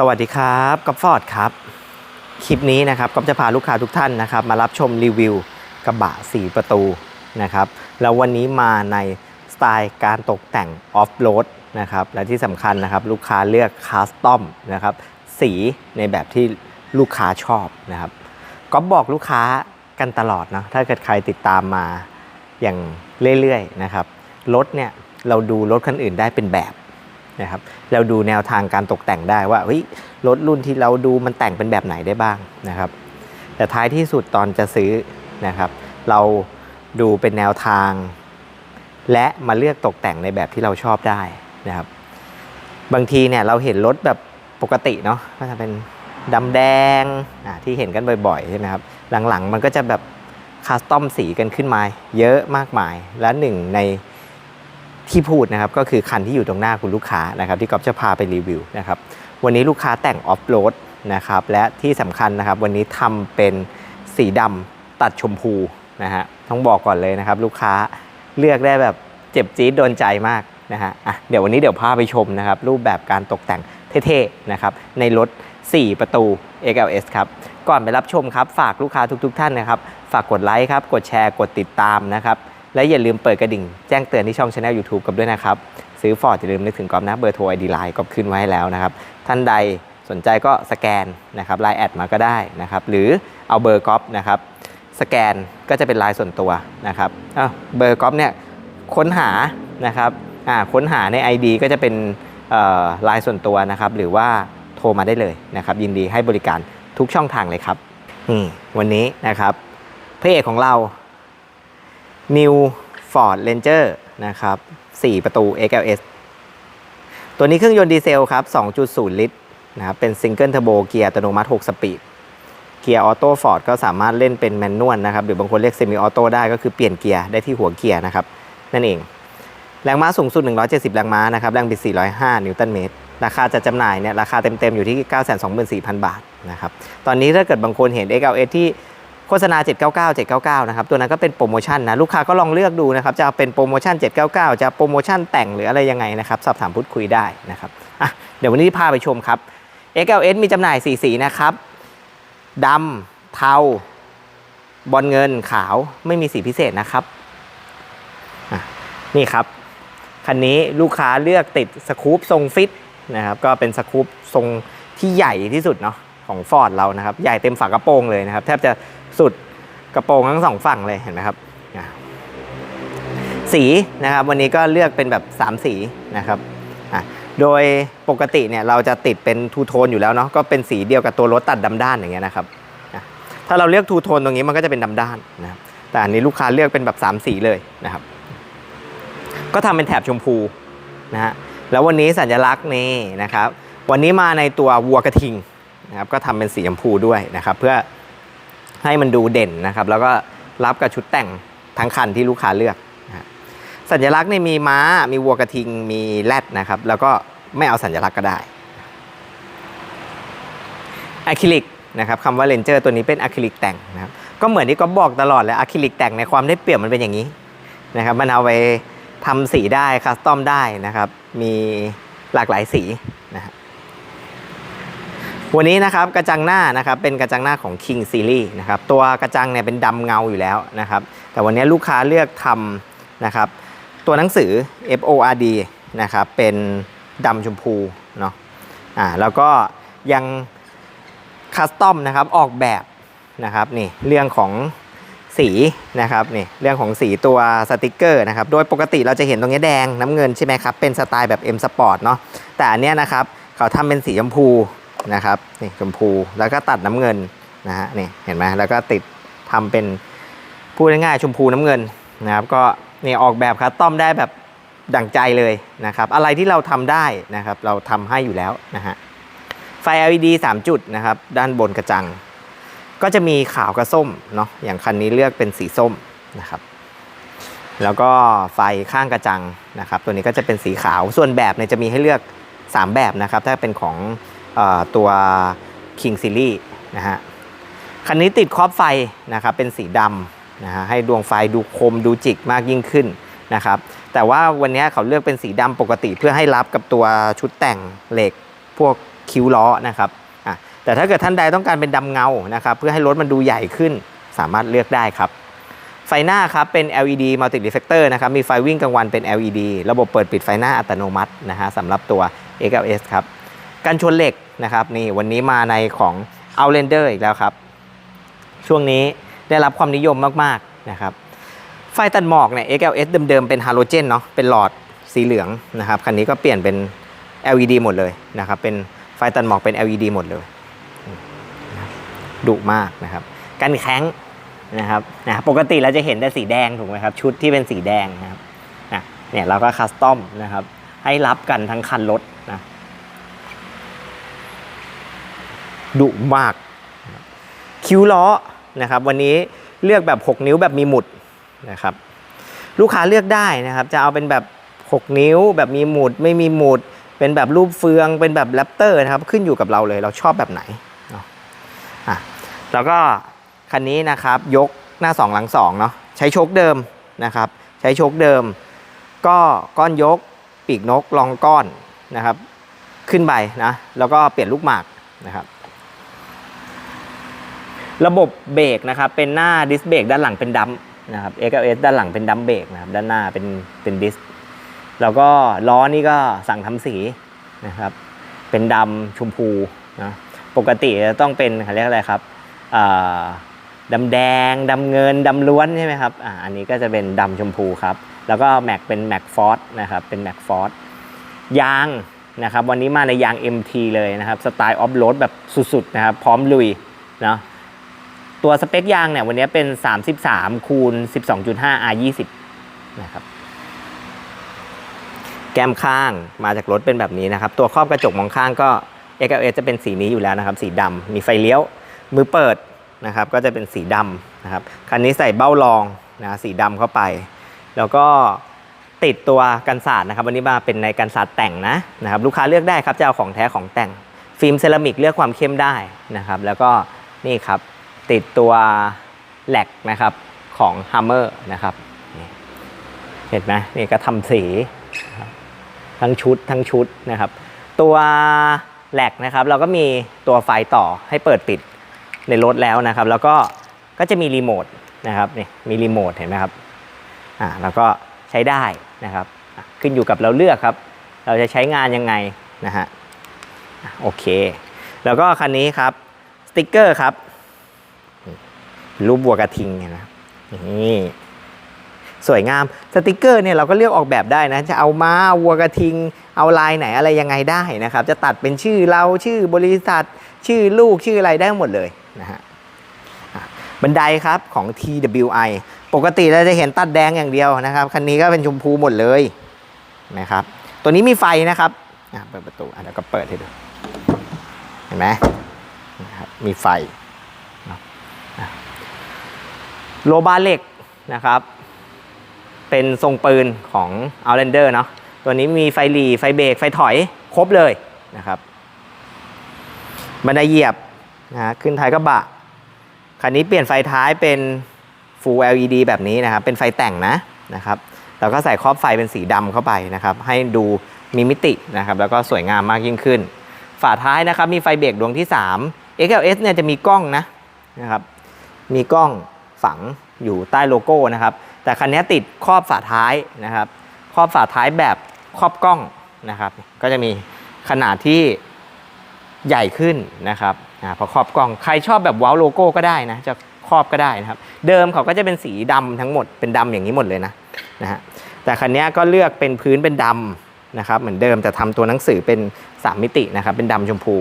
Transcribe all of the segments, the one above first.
สวัสดีครับกับฟอร์ดครับ คลิปนี้นะครับก็จะพาลูกค้าทุกท่านนะครับ มารับชมรีวิวกระบะ 4 ประตูนะครับ แล้ววันนี้มาในสไตล์การตกแต่งออฟโรดนะครับ และที่สำคัญนะครับ ลูกค้าเลือกคัสตอมนะครับ สีในแบบที่ลูกค้าชอบนะครับก็บอกลูกค้ากันตลอดนะถ้าเกิดใครติดตามมาอย่างเรื่อยๆนะครับรถเนี่ยเราดูรถคันอื่นได้เป็นแบบ นะครับเราดูแนวทางการตกแต่งได้ว่าเฮ้ยรถรุ่นที่เราดูมันแต่งเป็นแบบไหนได้บ้างนะครับ แต่ท้ายที่สุดตอนจะซื้อนะครับ เราดูเป็นแนวทาง และมาเลือกตกแต่งในแบบที่เราชอบได้นะครับ บางทีเนี่ยเราเห็นรถแบบปกติเนาะก็จะเป็นดำแดงที่เห็นกันบ่อยๆใช่ไหมครับหลังๆมันก็จะแบบคัสตอมสีกันขึ้นมาเยอะมากมายและหนึ่งใน ที่พูดนะครับก็คือคันที่อยู่ตรงหน้าคุณลูกค้านะครับที่ก๊อฟจะพาไปรีวิวนะครับวันนี้ลูกค้าแต่งออฟโรดนะครับและที่สำคัญนะครับวันนี้ทำเป็นสีดำตัดชมพูนะฮะต้องบอกก่อนเลยนะครับ ลูกค้าเลือกได้แบบเจ็บจี๊ดโดนใจมากนะฮะอะเดี๋ยววันนี้เดี๋ยวพาไปชมนะครับรูปแบบการตกแต่งเท่ๆนะครับในรถ 4 ประตู XLS ครับก่อนไปรับชมครับฝากลูกค้าทุกๆ ท่านนะครับ ฝากกดไลค์ครับกดแชร์กดติดตามนะครับ และอย่าลืมเปิดกระดิ่งแจ้งเตือนที่ช่อง Channel YouTube กับด้วยนะครับ ซื้อฟอร์ดอย่าลืมนึกถึงกอมนะเบอร์โทรไอดีไลน์ก็ขึ้นไว้ให้แล้วนะครับ ท่านใดสนใจก็สแกนนะครับไลน์แอดมาก็ได้นะครับ หรือเอาเบอร์ก๊อฟนะครับสแกนก็จะเป็นไลน์ส่วนตัวนะครับเบอร์ก๊อฟเนี่ยค้นหานะครับค้นหาใน ID ก็จะเป็นไลน์ส่วนตัวนะครับ หรือว่าโทรมาได้เลยนะครับ ยินดีให้บริการทุกช่องทางเลยครับวันนี้นะครับพระเอกของเรา New Ford Ranger นะครับ4ประตู XLS ตัวนี้เครื่องยนต์ดีเซลครับ 2.0 ลิตรนะครับเป็นซิงเกิลเทอร์โบเกียร์อัตโนมัติ 6 สปีด เกียร์ออโต้ฟอร์ดก็สามารถเล่นเป็นแมนนวลนะครับ หรือบางคนเรียกเซมิออโต้ได้ก็คือเปลี่ยนเกียร์ได้ที่หัวเกียร์นะครับ นั่นเอง แรงม้าสูงสุด 170 แรงม้านะครับ แรงบิด 405 นิวตันเมตร ราคาจะจำหน่ายเนี่ยราคาเต็มๆ อยู่ที่ 924,000 บาทนะครับ ตอนนี้ถ้าเกิดบางคนเห็น XLS ที่ โฆษณา 799 799 นะครับ ตัวนั้นก็เป็นโปรโมชั่นนะ ลูกค้าก็ลองเลือกดูนะครับ จะเป็นโปรโมชั่น 799 จะโปรโมชั่นแต่งหรืออะไรยังไงนะครับ สอบถามพูดคุยได้นะครับอะเดี๋ยววันนี้พาไปชมครับ XLS มีจำหน่ายสีสีนะครับดำเทา บอลเงินขาวไม่มีสีพิเศษนะครับนี่ครับ คันนี้ลูกค้าเลือกติดสกู๊ปทรงฟิตนะครับ ก็เป็นสกู๊ปทรงที่ใหญ่ที่สุดเนาะของฟอร์ดเรานะครับ ใหญ่เต็มฝากระโปรงเลยนะครับ แทบจะ สุดกระโปรงทั้งสองฝั่งเลยเห็นไหมครับสีนะครับวันนี้ก็เลือกเป็นแบบ 3 สีนะครับโดยปกติเนี่ยเราจะติดเป็นทูโทนอยู่แล้วเนาะก็เป็นสีเดียวกับตัวรถตัดดำด้านอย่างเงี้ยนะครับถ้าเราเลือกทูโทนตรงนี้มันก็จะเป็นดำด้านนะครับแต่อันนี้ลูกค้าเลือกเป็นแบบ 3 สีเลยนะครับ ก็ทำเป็นแถบชมพูนะฮะแล้ววันนี้สัญลักษณ์นี่นะครับ วันนี้มาในตัววัวกระทิงนะครับก็ทำเป็นสีชมพูด้วยนะครับ เพื่อ ให้มันดูเด่นนะครับ แล้วก็รับกับชุดแต่งทั้งคันที่ลูกค้าเลือก สัญลักษณ์เนี่ยมีม้า มีวัวกระทิง มีแรดนะครับ แล้วก็ไม่เอาสัญลักษณ์ก็ได้อะคริลิกนะครับคำว่าเลนเจอร์ตัวนี้เป็นอะคริลิกแต่งนะครับ ก็เหมือนที่ก็บอกตลอดเลยอะคริลิกแต่งในความได้เปรียบมันเป็นอย่างนี้นะครับ มันเอาไปทำสีได้คัสตอมได้นะครับ มีหลากหลายสี วันนี้นะครับกระจังหน้านะครับเป็นกระจังหน้าของ King Series นะครับตัวกระจังเนี่ยเป็นดำเงาอยู่แล้วนะครับแต่วันนี้ลูกค้าเลือกทำนะครับตัวหนังสือ FORD นะครับเป็นดำชมพูเนาะอ่าแล้วก็ยังคัสตอมนะครับออกแบบนะครับนี่เรื่องของสีนะครับนี่เรื่องของสีตัวสติกเกอร์นะครับโดยปกติเราจะเห็นตรงนี้แดงน้ำเงินใช่ไหมครับเป็นสไตล์แบบ M Sport เนาะแต่อันเนี้ยนะครับเขาทำเป็นสีชมพู นะครับนี่ชมพูแล้วก็ตัดน้ำเงินนะฮะนี่เห็นไหมแล้วก็ติดทำเป็นพูดง่ายๆชมพูน้ำเงินนะครับก็นี่ออกแบบคัสตอมได้แบบดั่งใจเลยนะครับ อะไรที่เราทำได้นะครับ เราทำให้อยู่แล้วนะฮะไฟ LED 3 จุดนะครับ ด้านบนกระจัง ก็จะมีขาวกับส้มเนาะอย่างคันนี้เลือกเป็นสีส้มนะครับ แล้วก็ไฟข้างกระจังนะครับ ตัวนี้ก็จะเป็นสีขาวส่วนแบบเนี่ยจะมีให้เลือก 3 แบบนะครับ ถ้าเป็นของ ตัว King Series นะฮะคันนี้ติดครอบไฟนะครับเป็นสีดำนะฮะให้ดวงไฟดูคมดูจิกมากยิ่งขึ้นนะครับแต่ว่าวันนี้เขาเลือกเป็นสีดำปกติเพื่อให้รับกับตัวชุดแต่งเหล็กพวกคิ้วล้อนะครับแต่ถ้าเกิดท่านใดต้องการเป็นดำเงานะครับเพื่อให้รถมันดูใหญ่ขึ้นสามารถเลือกได้ครับไฟหน้าครับเป็น LED multi reflector นะครับมีไฟวิ่งกลางวันเป็น LED ระบบเปิดปิดไฟหน้าอัตโนมัตินะฮะสำหรับตัว XLS ครับ กันชนเหล็กนะครับนี่วันนี้มาในของ Outlander อีกแล้วครับ ช่วงนี้ได้รับความนิยมมากๆนะครับไฟตัดหมอกเนี่ย XLS เดิมๆเป็นฮาโลเจนเนาะเป็นหลอดสีเหลืองนะครับคันนี้ก็เปลี่ยนเป็น LED หมดเลยนะครับเป็นไฟตัดหมอกเป็น LED หมดเลยดุมากนะครับกันแข้งนะครับนะปกติเราจะเห็นแต่สีแดงถูกไหมครับชุดที่เป็นสีแดงนะครับนะเนี่ยเราก็คัสตอมนะครับให้รับกันทั้งคันรถนะ ดุมาก คิ้วล้อนะครับ วันนี้เลือกแบบ 6 นิ้วแบบมีหมุดนะครับ ลูกค้าเลือกได้นะครับ จะเอาเป็นแบบ 6 นิ้วแบบมีหมุด ไม่มีหมุด เป็นแบบรูปเฟือง เป็นแบบแรปเตอร์นะครับ ขึ้นอยู่กับเราเลย เราชอบแบบไหนเนาะอะแล้วก็คันนี้นะครับยกหน้า 2 หลัง2เนาะใช้โชคเดิมนะครับ ใช้โชคเดิม ก็ก้อนยกปีกนกรองก้อนนะครับ ขึ้นไปนะแล้วก็เปลี่ยนลูกหมากนะครับ ระบบเบรกนะครับเป็นหน้าดิสเบรกด้านหลังเป็นดัมนะครับ XLS ด้านหลังเป็นดัมเบรกนะครับด้านหน้าเป็นเป็นดิสแล้วก็ล้อนี่ก็สั่งทำสีนะครับเป็นดำชมพูนะปกติจะต้องเป็นเขาเรียกอะไรครับอ่าดำแดงดำเงินดำล้วนใช่ไหมครับอ่าอันนี้ก็จะเป็นดำชมพูครับ แล้วก็แม็กเป็นแม็กฟอร์นะครับเป็นแม็กฟอร์ยางนะครับ วันนี้มาในยาง MT เลยนะครับ สไตล์ออฟโรดแบบสุดๆนะครับ พร้อมลุยเนาะ ตัวสเปคยางเนี่ยวันนี้เป็น 33 คูณ 12.5 R20 นะครับ แก้มข้างมาจากรถเป็นแบบนี้นะครับ ตัวครอบกระจกมองข้างก็ XLS จะเป็นสีนี้อยู่แล้วนะครับ สีดำมีไฟเลี้ยว มือเปิดนะครับ ก็จะเป็นสีดำนะครับ คันนี้ใส่เบ้ารองนะสีดำเข้าไป แล้วก็ติดตัวกันศาสตร์นะครับ วันนี้มาเป็นในกันศาสตร์แต่งนะนะครับ ลูกค้าเลือกได้ครับจะเอาของแท้ของแต่ง ฟิล์มเซรามิกเลือกความเข้มได้นะครับ แล้วก็นี่ครับ ติดตัวแหลกนะครับของ Hammer นะครับ เห็นไหมนี่ก็ทำสีทั้งชุดทั้งชุดนะครับ ตัวแหลกนะครับ เราก็มีตัวไฟต่อให้เปิดปิดในรถแล้วนะครับ แล้วก็ก็จะมีรีโมทนะครับนี่มีรีโมทเห็นไหมครับอ่าแล้วก็ใช้ได้นะครับ ขึ้นอยู่กับเราเลือกครับ เราจะใช้งานยังไงนะฮะอะโอเค แล้วก็คันนี้ครับสติกเกอร์ครับ รูปบัวกระทิงเนี่ยนะนี่สวยงามสติกเกอร์เนี่ยเราก็เลือกออกแบบได้นะจะเอาม้าวัวกระทิง เอาลายไหนอะไรยังไงได้นะครับ จะตัดเป็นชื่อเราชื่อบริษัท ชื่อลูกชื่ออะไรได้หมดเลยนะฮะบันไดครับของ TWI ปกติเราจะเห็นตัดแดงอย่างเดียวนะครับ คันนี้ก็เป็นชมพูหมดเลยนะครับ ตัวนี้มีไฟนะครับเปิดประตูเดี๋ยวก็เปิดให้ดูเห็นไหมนะครับมีไฟ โลบาเหล็กนะครับ เป็นทรงปืนของ Outlander เนาะตัวนี้มีไฟหลีไฟเบรกไฟถอยครบเลยนะครับบันไดเหยียบนะฮะขึ้นท้ายกระบะคันนี้เปลี่ยนไฟท้ายเป็น Full LED แบบนี้นะครับ เป็นไฟแต่งนะนะครับแล้วก็ใส่ครอบไฟเป็นสีดำเข้าไปนะครับ ให้ดูมีมิตินะครับ แล้วก็สวยงามมากยิ่งขึ้น ฝาท้ายนะครับ มีไฟเบรกดวงที่ 3 XLS เนี่ยจะมีกล้องนะนะครับ มีกล้อง ฝังอยู่ใต้โลโก้นะครับ แต่คันนี้ติดครอบฝาท้ายนะครับ ครอบฝาท้ายแบบครอบกล้องนะครับ ก็จะมีขนาดที่ใหญ่ขึ้นนะครับอพอครอบกล้องใครชอบแบบว้าวโลโก้ก็ได้นะจะครอบก็ได้นะครับ เดิมเขาก็จะเป็นสีดำทั้งหมดเป็นดำอย่างนี้หมดเลยนะนะฮะแต่คันนี้ก็เลือกเป็นพื้นเป็นดำนะครับเหมือนเดิมแต่ทำตัวหนังสือเป็น 3 มิตินะครับเป็นดำชมพู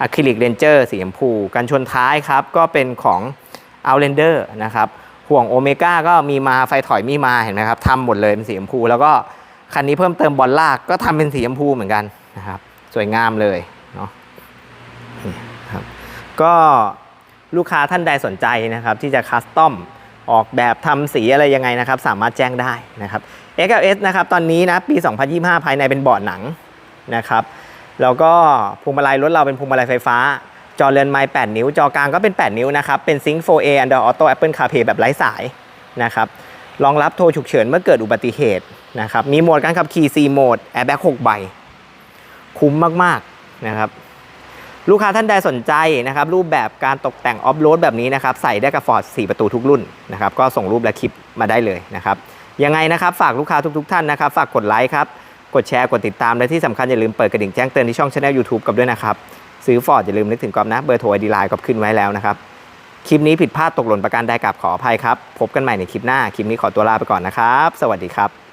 อะคริลิกเรนเจอร์สีชมพูกันชนท้ายครับก็เป็นของ Outlander นะครับห่วงโอเมก้าก็มีมาไฟถอยมีมาเห็นไหมครับทำหมดเลยเป็นสีชมพู แล้วก็คันนี้เพิ่มเติมบอลลากก็ทำเป็นสีชมพูเหมือนกันนะครับสวยงามเลยเนาะนี่ครับก็ลูกค้าท่านใดสนใจนะครับ ที่จะคัสตอมออกแบบทำสีอะไรยังไงนะครับ สามารถแจ้งได้นะครับ XLS นะครับตอนนี้นะปี 2025 ภายในเป็นเบาะหนังนะครับแล้วก็พวงมาลัยรถเราเป็นพวงมาลัยไฟฟ้า จอเรือนไม้8นิ้ว จอกลางก็เป็น 8 นิ้วนะครับ เป็น Sync 4A Android Auto Apple CarPlay แบบไร้สายนะครับ รองรับโทรฉุกเฉินเมื่อเกิดอุบัติเหตุนะครับ มีโหมดการขับขี่ 4 โหมด Airbag 6 ใบ คุ้มมากๆนะครับ ลูกค้าท่านใดสนใจนะครับ รูปแบบการตกแต่งออฟโรดแบบนี้นะครับ ใส่ได้กับ Ford 4ประตูทุกรุ่นนะครับ ก็ส่งรูปและคลิปมาได้เลยนะครับ ยังไงนะครับฝากลูกค้าทุก ๆ ท่านนะครับ ฝากกดไลค์ครับ กดแชร์ กดติดตาม และที่สำคัญอย่าลืมเปิดกระดิ่งแจ้งเตือนที่ช่องช anel YouTube กับด้วยนะครับ ซื้อฟอร์ดอย่าลืมนึกถึงกอบนะเบอร์โทรไอดีไลน์ก็ขึ้นไว้แล้วนะครับคลิปนี้ผิดพลาดตกหล่นประการใดกับขออภัยครับ พบกันใหม่ในคลิปหน้า คลิปนี้ขอตัวลาไปก่อนนะครับ สวัสดีครับ